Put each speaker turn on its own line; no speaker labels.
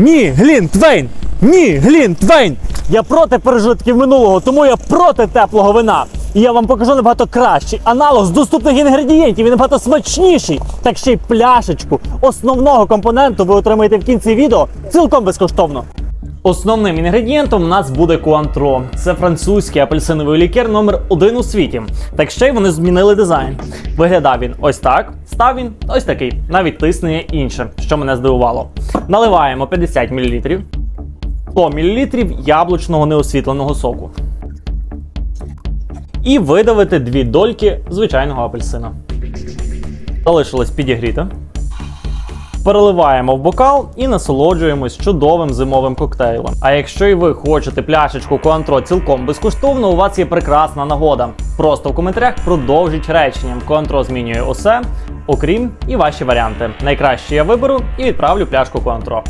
Ні, Глінтвейн! Ні, Глінтвейн! Я проти пережитків минулого, тому я проти теплого вина. І я вам покажу набагато кращий аналог з доступних інгредієнтів і набагато смачніший. Так ще й пляшечку основного компоненту ви отримаєте в кінці відео цілком безкоштовно. Основним інгредієнтом у нас буде Куантро. Це французький апельсиновий лікер номер один у світі. Так ще й вони змінили дизайн. Виглядав він ось так, став він ось такий. Навіть тиснення інше, що мене здивувало. Наливаємо 50 мл, 100 мл яблучного неосвітленого соку. І видавити дві дольки звичайного апельсина. Залишилось підігріти. Переливаємо в бокал і насолоджуємось чудовим зимовим коктейлем. А якщо і ви хочете пляшечку Коантро цілком безкоштовно, у вас є прекрасна нагода. Просто в коментарях продовжіть реченням. Коантро змінює усе, окрім і ваші варіанти. Найкраще я виберу і відправлю пляшку Коантро.